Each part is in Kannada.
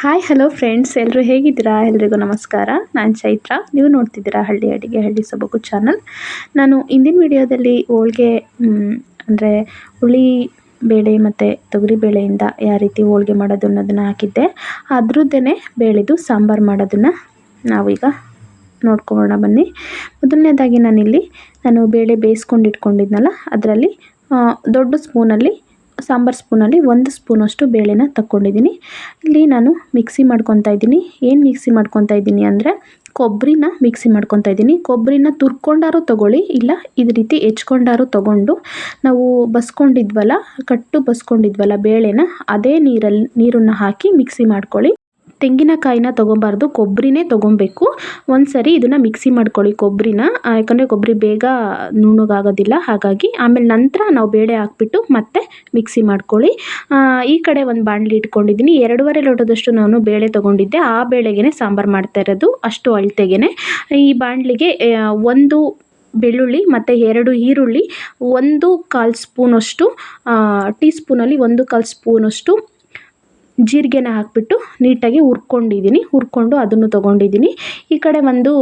ಹಾಯ್ ಹಲೋ ಫ್ರೆಂಡ್ಸ್ ಎಲ್ಲರೂ ಹೇಗಿದ್ದೀರಾ? ಎಲ್ರಿಗೂ ನಮಸ್ಕಾರ. ನಾನು ಚೈತ್ರ. ನೀವು ನೋಡ್ತಿದ್ದೀರಾ ಹಳ್ಳಿ ಅಡಿಗೆ, ಹಳ್ಳಿ ಸೊಬಗು ಚಾನಲ್ ನಾನು ಇಂದಿನ ವಿಡಿಯೋದಲ್ಲಿ ಹೋಳ್ಗೆ ಅಂದರೆ ಹುಳಿ ಬೇಳೆ ಮತ್ತು ತೊಗರಿ ಬೇಳೆಯಿಂದ ಯಾವ ರೀತಿ ಹೋಳ್ಗೆ ಮಾಡೋದು ಅನ್ನೋದನ್ನು ಹಾಕಿದ್ದೆ. ಅದ್ರದ್ದೇ ಬೇಳೆದು ಸಾಂಬಾರು ಮಾಡೋದನ್ನು ನಾವೀಗ ನೋಡ್ಕೊಳ್ಳೋಣ ಬನ್ನಿ. ಮೊದಲನೇದಾಗಿ ನಾನಿಲ್ಲಿ, ನಾನು ಬೇಳೆ ಬೇಯಿಸ್ಕೊಂಡು ಇಟ್ಕೊಂಡಿದ್ನಲ್ಲ ಅದರಲ್ಲಿ ದೊಡ್ಡ ಸ್ಪೂನಲ್ಲಿ ಸಾಂಬಾರು ಸ್ಪೂನಲ್ಲಿ ಒಂದು ಸ್ಪೂನಷ್ಟು ಬೇಳೆನ ತಕ್ಕೊಂಡಿದ್ದೀನಿ. ಇಲ್ಲಿ ನಾನು ಮಿಕ್ಸಿ ಮಾಡ್ಕೊತಾ ಇದ್ದೀನಿ. ಏನು ಮಿಕ್ಸಿ ಮಾಡ್ಕೊತಾ ಇದ್ದೀನಿ ಅಂದರೆ ಕೊಬ್ಬರಿನ ಮಿಕ್ಸಿ ಮಾಡ್ಕೊತಾ ಇದ್ದೀನಿ. ಕೊಬ್ಬರಿನ ತುರ್ಕೊಂಡಾರು ತೊಗೊಳ್ಳಿ, ಇಲ್ಲ ಇದು ರೀತಿ ಹೆಚ್ಕೊಂಡಾರು ತೊಗೊಂಡು ನಾವು ಬಸ್ಕೊಂಡಿದ್ವಲ್ಲ, ಕಟ್ಟು ಬಸ್ಕೊಂಡಿದ್ವಲ್ಲ ಬೇಳೆನ, ಅದೇ ನೀರಲ್ಲಿ ನೀರನ್ನು ಹಾಕಿ ಮಿಕ್ಸಿ ಮಾಡ್ಕೊಳ್ಳಿ. ತೆಂಗಿನಕಾಯಿನ ತೊಗೊಬಾರ್ದು ಕೊಬ್ಬರಿನೇ ತೊಗೊಬೇಕು. ಒಂದು ಸರಿ ಇದನ್ನು ಮಿಕ್ಸಿ ಮಾಡ್ಕೊಳ್ಳಿ ಕೊಬ್ಬರಿನ ಯಾಕಂದರೆ ಕೊಬ್ಬರಿ ಬೇಗ ನುಣ್ಣಗಾಗೋದಿಲ್ಲ ಹಾಗಾಗಿ ಆಮೇಲೆ ನಂತರ ನಾವು ಬೇಳೆ ಹಾಕ್ಬಿಟ್ಟು ಮತ್ತೆ ಮಿಕ್ಸಿ ಮಾಡ್ಕೊಳ್ಳಿ. ಈ ಕಡೆ ಒಂದು ಬಾಣಲಿ ಇಟ್ಕೊಂಡಿದ್ದೀನಿ. ಎರಡೂವರೆ ಲೋಟದಷ್ಟು ನಾನು ಬೇಳೆ ತೊಗೊಂಡಿದ್ದೆ. ಆ ಬೇಳೆಗೆ ಸಾಂಬಾರು ಮಾಡ್ತಾ ಇರೋದು, ಅಷ್ಟು ಅಳತೆಗೆ ಈ ಬಾಣಲಿಗೆ ಒಂದು ಬೆಳ್ಳುಳ್ಳಿ ಮತ್ತು ಎರಡು ಈರುಳ್ಳಿ, ಒಂದು ಕಾಲು ಸ್ಪೂನಷ್ಟು ಟೀ ಸ್ಪೂನಲ್ಲಿ ಒಂದು ಕಾಲು ಸ್ಪೂನಷ್ಟು ಜೀರಿಗೆನ ಹಾಕಿಬಿಟ್ಟು ನೀಟಾಗಿ ಹುರ್ಕೊಂಡಿದ್ದೀನಿ, ಹುರ್ಕೊಂಡು ಅದನ್ನು ತೊಗೊಂಡಿದ್ದೀನಿ. ಈ ಕಡೆ ಒಂದು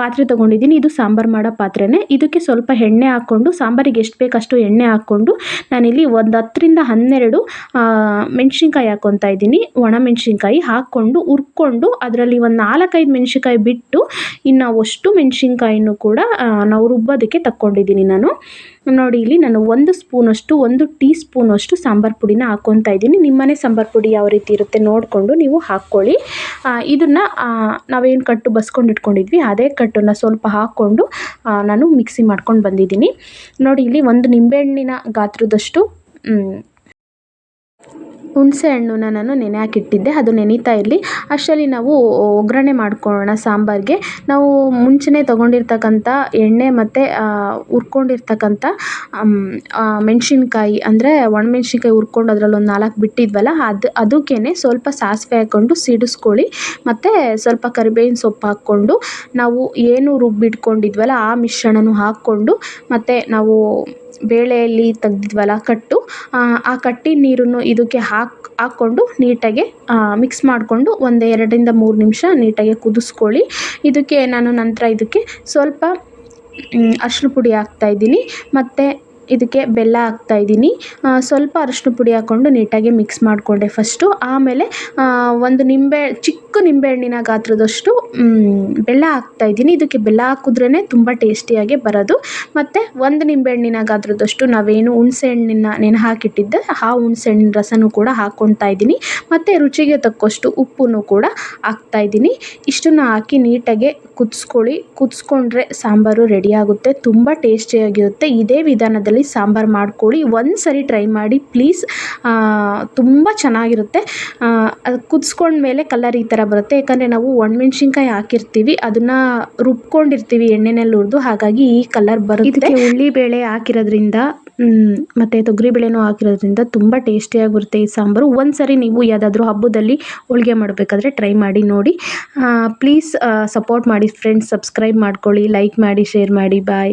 ಪಾತ್ರೆ ತೊಗೊಂಡಿದ್ದೀನಿ, ಇದು ಸಾಂಬಾರು ಮಾಡೋ ಪಾತ್ರೆನೇ. ಇದಕ್ಕೆ ಸ್ವಲ್ಪ ಎಣ್ಣೆ ಹಾಕ್ಕೊಂಡು, ಸಾಂಬಾರಿಗೆ ಎಷ್ಟು ಬೇಕಷ್ಟು ಎಣ್ಣೆ ಹಾಕ್ಕೊಂಡು ನಾನಿಲ್ಲಿ ಒಂದು ಹತ್ತರಿಂದ ಹನ್ನೆರಡು ಮೆಣಸಿನ್ಕಾಯಿ ಹಾಕ್ಕೊತಾ ಇದ್ದೀನಿ. ಒಣ ಮೆಣಸಿನ್ಕಾಯಿ ಹಾಕ್ಕೊಂಡು, ಹುರ್ಕೊಂಡು ಅದರಲ್ಲಿ ಒಂದು ನಾಲ್ಕೈದು ಮೆಣಸಿನ್ಕಾಯಿ ಬಿಟ್ಟು ಇನ್ನು ಅಷ್ಟು ಮೆಣಸಿನ್ಕಾಯಿನೂ ಕೂಡ ನಾವು ರುಬ್ಬೋದಕ್ಕೆ ತಕ್ಕೊಂಡಿದ್ದೀನಿ ನಾನು. ನೋಡಿ ಇಲ್ಲಿ ನಾನು ಒಂದು ಸ್ಪೂನಷ್ಟು, ಒಂದು ಟೀ ಸ್ಪೂನಷ್ಟು ಸಾಂಬಾರು ಪುಡಿನ ಹಾಕ್ಕೊತಾ ಇದ್ದೀನಿ. ನಿಮ್ಮನೆ ಸಾಂಬಾರು ಪುಡಿ ಯಾವ ರೀತಿ ಇರುತ್ತೆ ನೋಡಿಕೊಂಡು ನೀವು ಹಾಕ್ಕೊಳ್ಳಿ. ಇದನ್ನು ನಾವೇನು ಕಟ್ಟು ಬಸ್ಕೊಂಡು ಇಟ್ಕೊಂಡಿದ್ವಿ, ಅದೇ ಕಟ್ಟನ್ನು ಸ್ವಲ್ಪ ಹಾಕ್ಕೊಂಡು ನಾನು ಮಿಕ್ಸಿ ಮಾಡ್ಕೊಂಡು ಬಂದಿದ್ದೀನಿ. ನೋಡಿ ಇಲ್ಲಿ ಒಂದು ನಿಂಬೆಹಣ್ಣಿನ ಗಾತ್ರದಷ್ಟು ಹುಣಸೆ ಹಣ್ಣನ್ನ ನಾನು ನೆನೆ ಹಾಕಿಟ್ಟಿದ್ದೆ ಅದು ನೆನೀತಾ ಇರಲಿ. ಅಷ್ಟರಲ್ಲಿ ನಾವು ಒಗ್ಗರಣೆ ಮಾಡ್ಕೊಳ್ಳೋಣ ಸಾಂಬಾರಿಗೆ. ನಾವು ಮುಂಚೆನೇ ತೊಗೊಂಡಿರ್ತಕ್ಕಂಥ ಎಣ್ಣೆ ಮತ್ತು ಹುರ್ಕೊಂಡಿರ್ತಕ್ಕಂಥ ಮೆಣಸಿನ್ಕಾಯಿ, ಅಂದರೆ ಒಣಮೆಣ್ಸಿನ್ಕಾಯಿ ಹುರ್ಕೊಂಡು ಅದ್ರಲ್ಲಿ ಒಂದು ನಾಲ್ಕು ಬಿಟ್ಟಿದ್ವಲ್ಲ, ಅದು ಅದಕ್ಕೇ ಸ್ವಲ್ಪ ಸಾಸಿವೆ ಹಾಕ್ಕೊಂಡು ಸಿಡಿಸ್ಕೊಳ್ಳಿ. ಮತ್ತು ಸ್ವಲ್ಪ ಕರಿಬೇವಿನ ಸೊಪ್ಪು ಹಾಕ್ಕೊಂಡು ನಾವು ಏನು ರುಬ್ಬಿಟ್ಕೊಂಡಿದ್ವಲ್ಲ, ಆ ಮಿಶ್ರಣನೂ ಹಾಕ್ಕೊಂಡು, ಮತ್ತು ನಾವು ಬೇಳೆಯಲ್ಲಿ ತೆಗ್ದಿದ್ವಲ್ಲ ಕಟ್ಟು, ಆ ಕಟ್ಟಿ ನೀರನ್ನು ಇದಕ್ಕೆ ಹಾಕಿ, ಹಾಕ್ಕೊಂಡು ನೀಟಾಗಿ ಮಿಕ್ಸ್ ಮಾಡಿಕೊಂಡು ಒಂದು ಎರಡರಿಂದ ಮೂರು ನಿಮಿಷ ನೀಟಾಗಿ ಕುದಿಸ್ಕೊಳ್ಳಿ. ಇದಕ್ಕೆ ನಾನು ನಂತರ ಇದಕ್ಕೆ ಸ್ವಲ್ಪ ಅರ್ಶಿಣ ಪುಡಿ ಹಾಕ್ತಾಯಿದ್ದೀನಿ ಮತ್ತು ಇದಕ್ಕೆ ಬೆಲ್ಲ ಹಾಕ್ತಾ ಇದ್ದೀನಿ. ಸ್ವಲ್ಪ ಅರಿಶ್ಣ ಪುಡಿ ಹಾಕ್ಕೊಂಡು ನೀಟಾಗಿ ಮಿಕ್ಸ್ ಮಾಡಿಕೊಂಡೆ ಫಸ್ಟು ಆಮೇಲೆ ಒಂದು ನಿಂಬೆ, ಚಿಕ್ಕ ನಿಂಬೆಹಣ್ಣಿನ ಗಾತ್ರದಷ್ಟು ಬೆಲ್ಲ ಹಾಕ್ತಾಯಿದ್ದೀನಿ ಇದಕ್ಕೆ ಬೆಲ್ಲ ಹಾಕಿದ್ರೇ ತುಂಬ ಟೇಸ್ಟಿಯಾಗಿ ಬರೋದು. ಮತ್ತು ಒಂದು ನಿಂಬೆಹಣ್ಣಿನ ಗಾತ್ರದಷ್ಟು ನಾವೇನು ಹುಣ್ಸೆ ಹಣ್ಣಿನ ನೆನೆ ಹಾಕಿಟ್ಟಿದ್ದೆ, ಆ ಹುಣ್ಸೆಹಣ್ಣಿನ ರಸನೂ ಕೂಡ ಹಾಕ್ಕೊಳ್ತಾ ಇದ್ದೀನಿ. ಮತ್ತು ರುಚಿಗೆ ತಕ್ಕಷ್ಟು ಉಪ್ಪನ್ನು ಕೂಡ ಹಾಕ್ತಾಯಿದ್ದೀನಿ ಇಷ್ಟನ್ನು ಹಾಕಿ ನೀಟಾಗಿ ಕುದಿಸ್ಕೊಳ್ಳಿ. ಕುದಿಸ್ಕೊಂಡ್ರೆ ಸಾಂಬಾರು ರೆಡಿಯಾಗುತ್ತೆ ತುಂಬ ಟೇಸ್ಟಿಯಾಗಿರುತ್ತೆ ಇದೇ ವಿಧಾನದಲ್ಲಿ ಸಾಂಬಾರು ಮಾಡ್ಕೊಳ್ಳಿ. ಒಂದು ಸರಿ ಟ್ರೈ ಮಾಡಿ ಪ್ಲೀಸ್ ತುಂಬ ಚೆನ್ನಾಗಿರುತ್ತೆ. ಅದು ಕುದಿಸ್ಕೊಂಡ್ಮೇಲೆ ಕಲರ್ ಈ ಥರ ಬರುತ್ತೆ. ಯಾಕಂದರೆ ನಾವು ಒಣಮೆಣ್ಸಿನ್ಕಾಯಿ ಹಾಕಿರ್ತೀವಿ, ಅದನ್ನು ರುಬ್ಕೊಂಡಿರ್ತೀವಿ ಎಣ್ಣೆನಲ್ಲಿ ಹುರಿದು, ಹಾಗಾಗಿ ಈ ಕಲರ್ ಬರುತ್ತೆ. ಇದಕ್ಕೆ ಬೇಳೆ ಹಾಕಿರೋದ್ರಿಂದ ಮತ್ತು ತೊಗರಿಬೇಳೆನೂ ಹಾಕಿರೋದ್ರಿಂದ ತುಂಬ ಟೇಸ್ಟಿಯಾಗಿ ಬರುತ್ತೆ ಈ ಸಾಂಬಾರು. ಒಂದು ಸರಿ ನೀವು ಯಾವುದಾದ್ರೂ ಹಬ್ಬದಲ್ಲಿ ಹೋಳಿಗೆ ಮಾಡಬೇಕಾದ್ರೆ ಟ್ರೈ ಮಾಡಿ ನೋಡಿ. ಪ್ಲೀಸ್ ಸಪೋರ್ಟ್ ಮಾಡಿ ಫ್ರೆಂಡ್ಸ್ ಸಬ್ಸ್ಕ್ರೈಬ್ ಮಾಡ್ಕೊಳ್ಳಿ ಲೈಕ್ ಮಾಡಿ ಶೇರ್ ಮಾಡಿ ಬಾಯ್